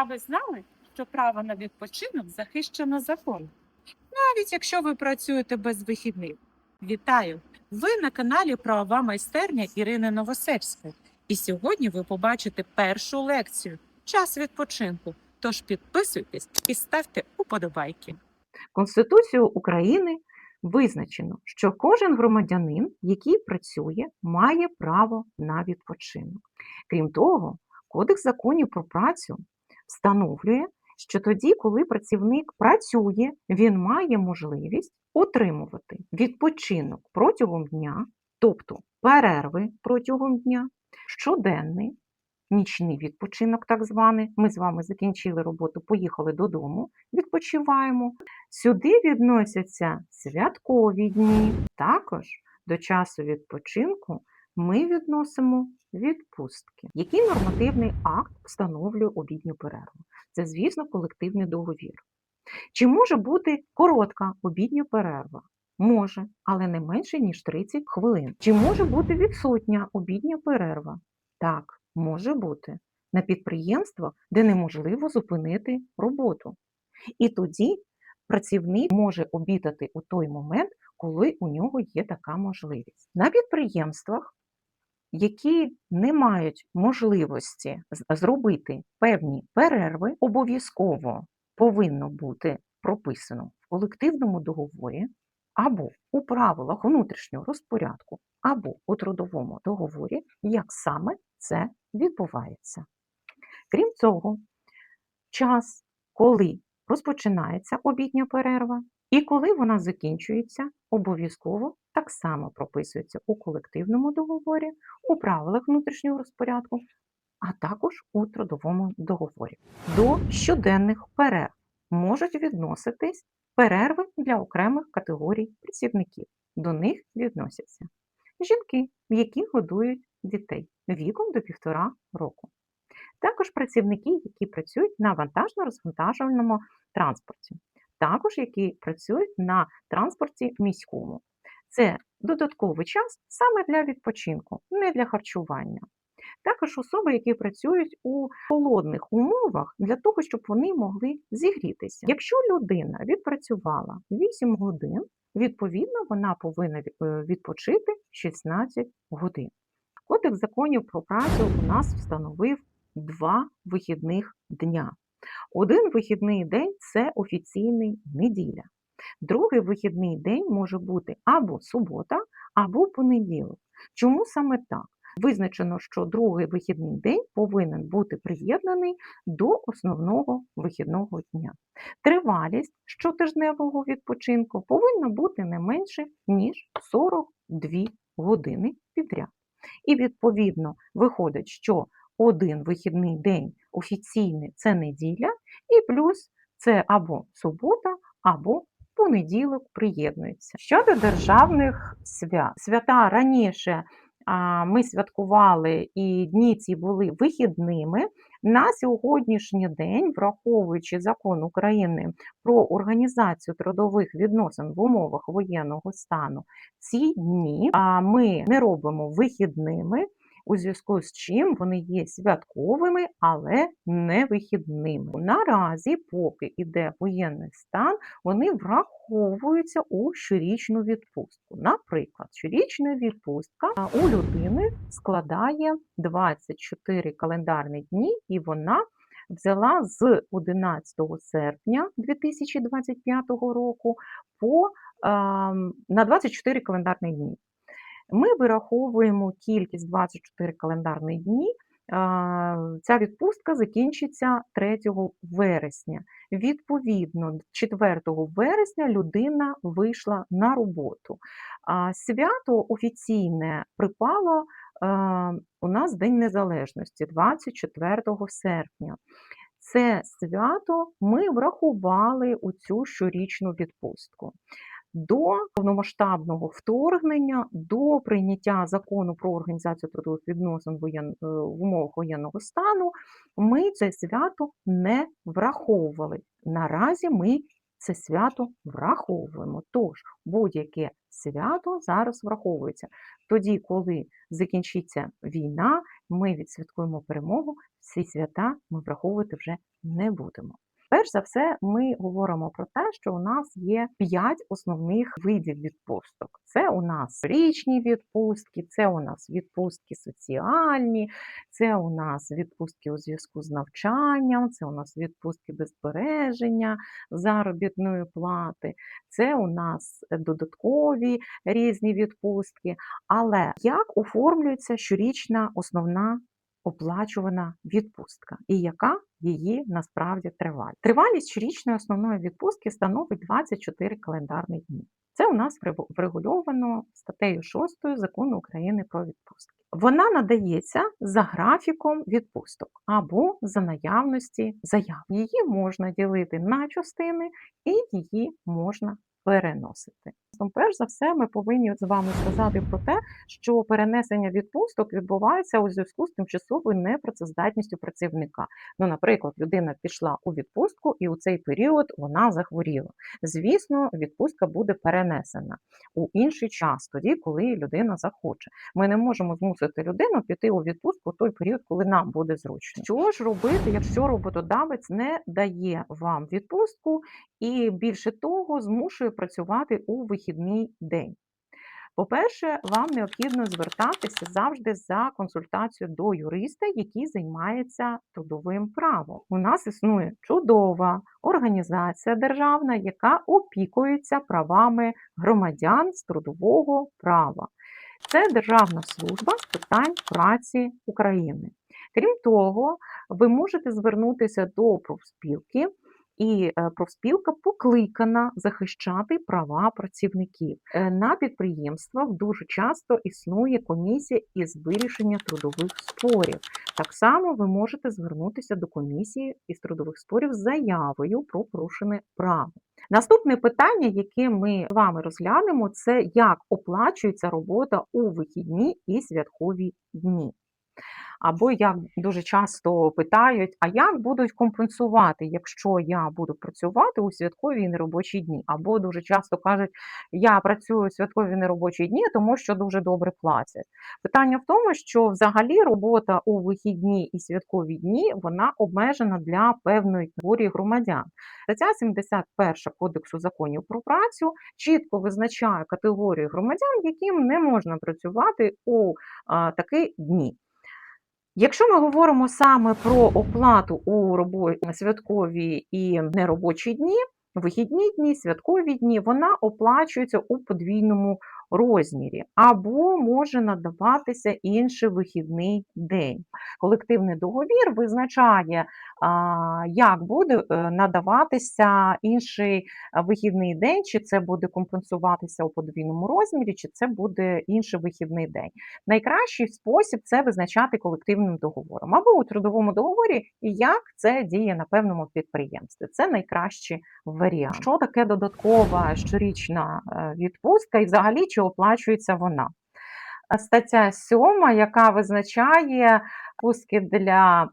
А ви знали, що право на відпочинок захищено законом? Навіть якщо ви працюєте без вихідних. Вітаю! Ви на каналі Правова майстерня Ірини Новосельської. І сьогодні ви побачите першу лекцію Час відпочинку. Тож підписуйтесь і ставте уподобайки. Конституцією України визначено, що кожен громадянин, який працює, має право на відпочинок. Крім того, Кодекс законів про працю встановлює, що тоді, коли працівник працює, він має можливість отримувати відпочинок протягом дня, тобто перерви протягом дня, щоденний, нічний відпочинок, так званий. Ми з вами закінчили роботу, поїхали додому, відпочиваємо. Сюди відносяться святкові дні. Також до часу відпочинку ми відносимо відпустки. Який нормативний акт встановлює обідню перерву? Це, звісно, колективний договір. Чи може бути коротка обідня перерва? Може, але не менше, ніж 30 хвилин. Чи може бути відсутня обідня перерва? Так, може бути. На підприємствах, де неможливо зупинити роботу. І тоді працівник може обідати у той момент, коли у нього є така можливість. На підприємствах, які не мають можливості зробити певні перерви, обов'язково повинно бути прописано в колективному договорі або у правилах внутрішнього розпорядку, або у трудовому договорі, як саме це відбувається. Крім цього, час, коли розпочинається обідня перерва, і коли вона закінчується, обов'язково так само прописується у колективному договорі, у правилах внутрішнього розпорядку, а також у трудовому договорі. До щоденних перерв можуть відноситись перерви для окремих категорій працівників. До них відносяться жінки, які годують дітей віком до півтора року. Також працівники, які працюють на вантажно-розвантажувальному транспорті, також які працюють на транспорті міському. Це додатковий час саме для відпочинку, не для харчування. Також особи, які працюють у холодних умовах для того, щоб вони могли зігрітися. Якщо людина відпрацювала 8 годин, відповідно вона повинна е, відпочити 16 годин. Кодекс законів про працю у нас встановив два вихідних дня. Один вихідний день це офіційний неділя. Другий вихідний день може бути або субота, або понеділок. Чому саме так? Визначено, що другий вихідний день повинен бути приєднаний до основного вихідного дня. Тривалість щотижневого відпочинку повинна бути не менше, ніж 42 години підряд. І відповідно виходить, що один вихідний день офіційний це неділя, і плюс це або субота, або понеділок приєднується. Щодо державних свят, свята раніше ми святкували і дні ці були вихідними. На сьогоднішній день, враховуючи закон України про організацію трудових відносин в умовах воєнного стану, ці дні ми не робимо вихідними. У зв'язку з чим вони є святковими, але не вихідними. Наразі, поки йде воєнний стан, вони враховуються у щорічну відпустку. Наприклад, щорічна відпустка у людини складає 24 календарні дні, і вона взяла з 11 серпня 2025 року по, ем, на 24 календарні дні. Ми вираховуємо кількість 24 календарні дні. Ця відпустка закінчиться 3 вересня. Відповідно, 4 вересня людина вийшла на роботу. Свято офіційне припало у нас День Незалежності 24 серпня. Це свято ми врахували у цю щорічну відпустку. До повномасштабного вторгнення, до прийняття закону про організацію трудових відносин е, в умовах воєнного стану, ми це свято не враховували. Наразі ми це свято враховуємо. Тож будь-яке свято зараз враховується. Тоді, коли закінчиться війна, ми відсвяткуємо перемогу, ці свята ми враховувати вже не будемо. Перш за все, ми говоримо про те, що у нас є п'ять основних видів відпусток. Це у нас річні відпустки, це у нас відпустки соціальні, це у нас відпустки у зв'язку з навчанням, це у нас відпустки без збереження заробітної плати, це у нас додаткові різні відпустки. Але як оформлюється щорічна основна оплачувана відпустка і яка її насправді тривалість? Тривалість щорічної основної відпустки становить 24 календарні дні. Це у нас врегульовано статтею 6 закону України про відпустки. Вона надається за графіком відпусток або за наявності заяв. Її можна ділити на частини і її можна переносити. Тому, перш за все, ми повинні з вами сказати про те, що перенесення відпусток відбувається у зв'язку з тимчасовою непрацездатністю працівника. Ну, наприклад, людина пішла у відпустку, і у цей період вона захворіла. Звісно, відпустка буде перенесена у інший час, тоді, коли людина захоче. Ми не можемо змусити людину піти у відпустку в той період, коли нам буде зручно. Що ж робити, якщо роботодавець не дає вам відпустку і більше того, змушує працювати у вихідний день? По-перше, вам необхідно звертатися завжди за консультацією до юриста, який займається трудовим правом. У нас існує чудова організація державна, яка опікується правами громадян з трудового права. Це Державна служба з питань праці України. Крім того, ви можете звернутися до профспілки, і е, профспілка покликана захищати права працівників. Е, На підприємствах дуже часто існує комісія із вирішення трудових спорів. Так само ви можете звернутися до комісії із трудових спорів з заявою про порушене право. Наступне питання, яке ми з вами розглянемо, це як оплачується робота у вихідні і святкові дні. Або як дуже часто питають, а як будуть компенсувати, якщо я буду працювати у святкові і неробочі дні? Або дуже часто кажуть, я працюю у святкові і неробочі дні, тому що дуже добре платять. Питання в тому, що взагалі робота у вихідні і святкові дні вона обмежена для певної категорії громадян. Стаття 71 Кодексу законів про працю чітко визначає категорію громадян, яким не можна працювати у такі дні. Якщо ми говоримо саме про оплату у святкові і неробочі дні, вихідні дні, святкові дні, вона оплачується у подвійному розмірі або може надаватися інший вихідний день. Колективний договір визначає, як буде е, надаватися інший вихідний день, чи це буде компенсуватися у подвійному розмірі, чи це буде інший вихідний день. Найкращий спосіб це визначати колективним договором або у трудовому договорі, і як це діє на певному підприємстві. Це найкращий варіант. Що таке додаткова щорічна е, відпустка і взагалі чи оплачується вона? Стаття 7, яка визначає пуски для е,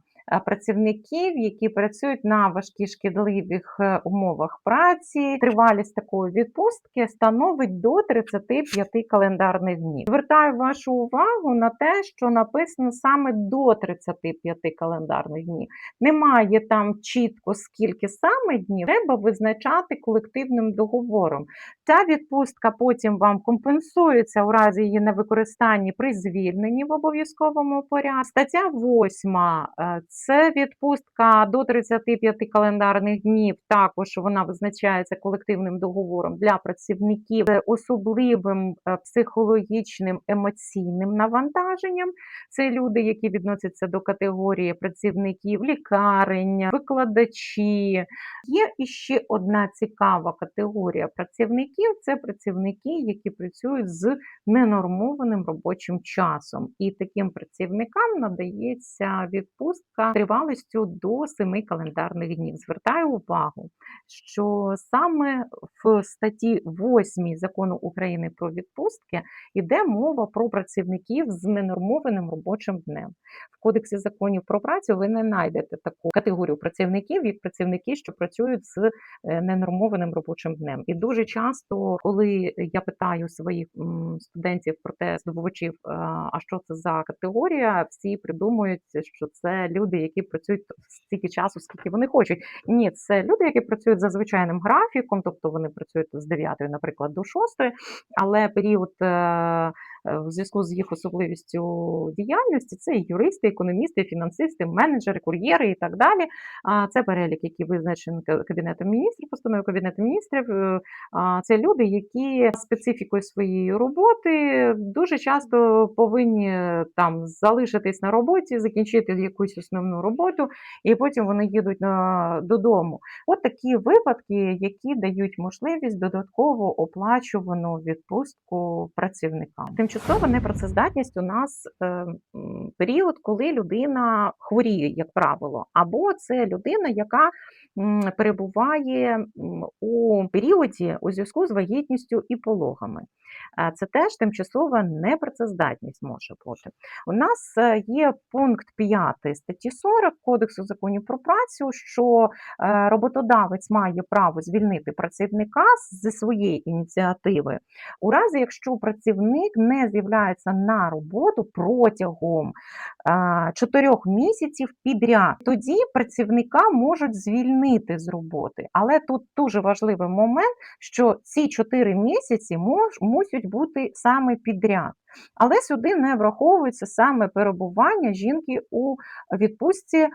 працівників, які працюють на важких шкідливих е, умовах праці. Тривалість такої відпустки становить до 35 календарних днів. Звертаю вашу увагу на те, що написано саме до 35 календарних днів. Немає там чітко скільки саме днів, треба визначати колективним договором. Ця відпустка потім вам компенсується у разі її невикористанні при звільненні в обов'язковому порядку. Стаття 8 е, це відпустка до 35 календарних днів. Також вона визначається колективним договором для працівників з особливим е, психологічним емоційним навантаженням. Це люди, які відносяться до категорії працівників лікарень, викладачі, Є іще одна цікава категорія працівників це працівники, які працюють з ненормованим робочим часом. І таким працівникам надається відпустка тривалістю до 7 календарних днів. Звертаю увагу, що саме в статті 8 закону України про відпустки йде мова про працівників з ненормованим робочим днем. В Кодексі законів про працю ви не знайдете таку категорію працівників, як працівники, що працюють з е, ненормованим робочим днем. І дуже часто, коли я питаю своїх студентів про те, здобувачів, е, а що це за категорія, всі придумують, що це люди, які працюють стільки часу, скільки вони хочуть. Ні, це люди, які працюють за звичайним графіком, тобто вони працюють з 9, наприклад, до 6, але період. Е, В зв'язку з їх особливістю діяльності це юристи, економісти, фінансисти, менеджери, кур'єри і так далі. Це перелік, який визначений Кабінетом міністрів, постановою Кабінету міністрів. Е, Це люди, які специфікою своєї роботи дуже часто повинні е, там залишитись на роботі, закінчити якусь основну роботу, і потім вони їдуть на, додому. От такі випадки, які дають можливість додатково оплачувану відпустку працівникам. Тимчасова непрацездатність у нас е, період, коли людина хворіє, як правило, або це людина, яка перебуває у періоді у зв'язку з вагітністю і пологами. Е, Це теж тимчасова непрацездатність може бути. У нас е, є пункт 5 статті 40 Кодексу законів про працю, що е, роботодавець має право звільнити працівника зі своєї ініціативи, у разі якщо працівник не з'являється на роботу протягом е, чотирьох місяців підряд. Тоді працівника можуть звільнити з роботи. Але тут дуже важливий момент, що ці чотири місяці мож, мусять бути саме підряд. Але сюди не враховується саме перебування жінки у відпустці е,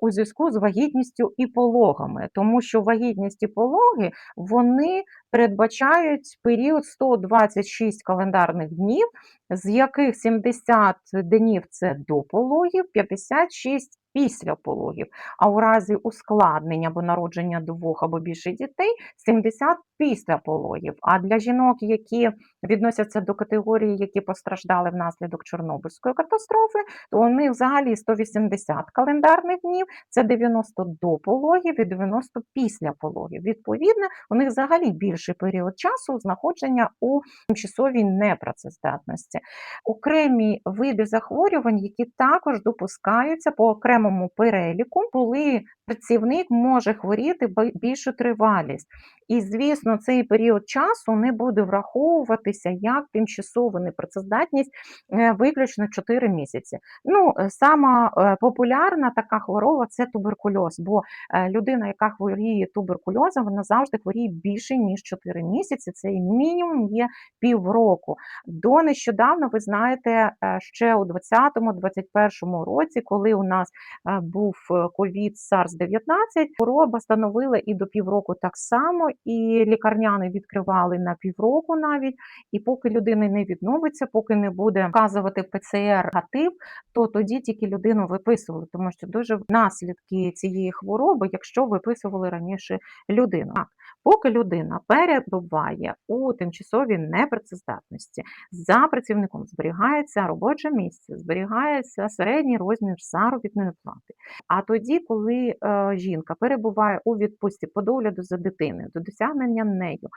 у зв'язку з вагітністю і пологами, тому що вагітність і пологи вони передбачають період 126 календарних днів, з яких 70 днів це до пологів, 56 після пологів. А у разі ускладнення або народження двох або більше дітей 70 після пологів. А для жінок, які відносяться до категорії, які постраждали внаслідок Чорнобильської катастрофи, то у них взагалі 180 календарних днів, це 90 до пологів і 90 після пологів. Відповідно, у них взагалі більший період часу знаходження у тимчасовій непрацездатності. Окремі види захворювань, які також допускаються по окремому переліку, коли працівник може хворіти більшу тривалість. І, звісно, цей період часу не буде враховуватися як тимчасова непрацездатність е, виключно 4 місяці. Ну, е, сама е, популярна така хвороба це туберкульоз, бо людина, яка хворіє туберкульозом, вона завжди хворіє більше ніж 4 місяці. Це мінімум є півроку. До нещодавно, ви знаєте, ще у 2020-2021 році, коли у нас був ковід SARS-19, хвороба становила і до півроку так само, і лікарняни відкривали на півроку навіть. І поки людина не відновиться, поки не буде вказувати ПЦР гатив, то тоді тільки людину виписували, тому що дуже наслідки цієї хвороби, якщо виписували раніше людину. Поки людина перебуває у тимчасовій непрацездатності, за працівником зберігається робоче місце, зберігається середній розмір заробітної плати. А тоді, коли е, жінка перебуває у відпустці по догляду за дитиною, до досягнення нею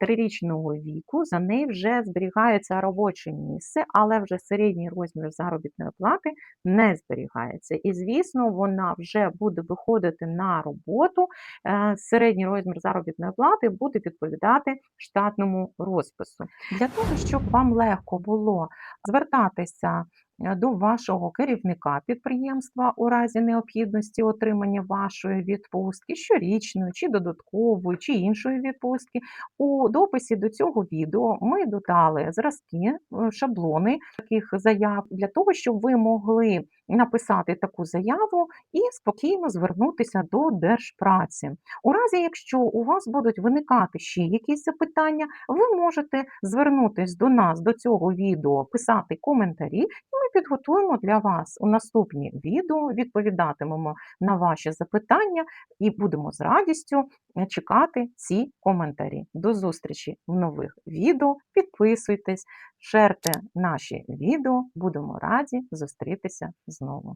трирічного віку, за нею вже зберігається робоче місце, але вже середній розмір заробітної плати не зберігається. І, звісно, вона вже буде виходити на роботу. е, Середній розмір заробітної плати буде відповідати штатному розпису. Для того, щоб вам легко було звертатися до вашого керівника підприємства у разі необхідності отримання вашої відпустки, щорічної, чи додаткової, чи іншої відпустки. У дописі до цього відео ми додали зразки, е, шаблони таких заяв для того, щоб ви могли написати таку заяву і спокійно звернутися до держпраці. У разі, якщо у вас будуть виникати ще якісь запитання, ви можете звернутись до нас до цього відео, писати коментарі, і ми підготуємо для вас у наступні відео, відповідатимемо на ваші запитання і будемо з радістю е, чекати ці коментарі. До зустрічі в нових відео. Підписуйтесь, шерте наші відео. Будемо раді зустрітися знову.